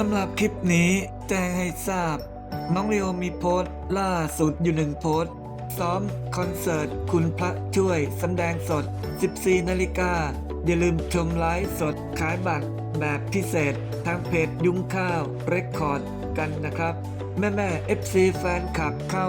สำหรับคลิปนี้แจ้งให้ทราบ น้องเรียวมีโพสต์ล่าสุดอยู่หนึ่งโพสต์ ซ้อมคอนเสิร์ตคุณพระช่วยแสดงสด 14 นาฬิกา อย่าลืมชมไลฟ์สดขายบัตรแบบพิเศษ ทางเพจยุ้งข้าวเรคคอร์ดกันนะครับ แม่แม่ FC แฟนคลับเข้า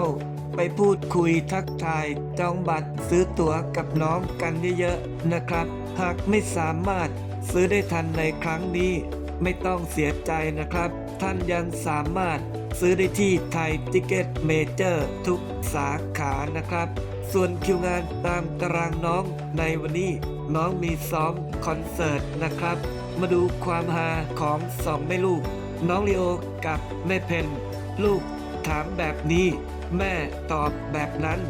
ไปพูดคุยทักทายจองบัตรซื้อตั๋วกับน้องกันเยอะๆนะครับ หากไม่สามารถซื้อได้ทันในครั้งนี้ ไม่ต้องเสียใจนะครับ ท่านยังสามารถซื้อได้ที่ไทยทิเก็ตเมเจอร์ทุกสาขานะครับ ส่วนคิวงานตามตารางน้องในวันนี้น้องมีซ้อมคอนเสิร์ตนะครับ มาดูความฮาของสองแม่ลูก น้องลีโอกับแม่เพนลูกถามแบบนี้ แม่ตอบแบบนั้น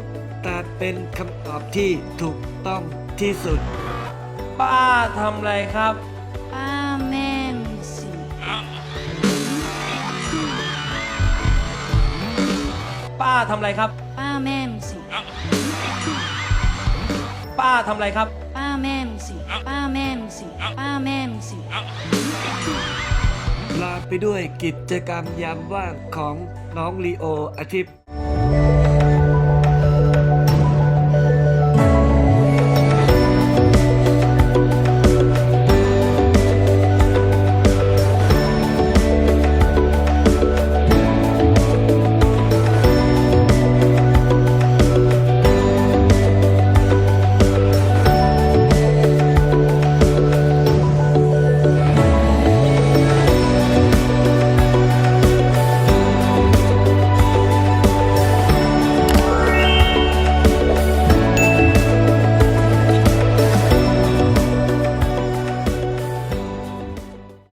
แต่เป็นคำตอบที่ถูกต้องที่สุด ป้าทำอะไรครับ ทำอะไรครับ ป้าแม่มีสิ ป้าทำอะไรครับ ป้าแม่มีสิ ป้าแม่มีสิ ป้าแม่มีสิ ลาไปด้วยกิจกรรมยามว่างของน้องลีโออาทิตย์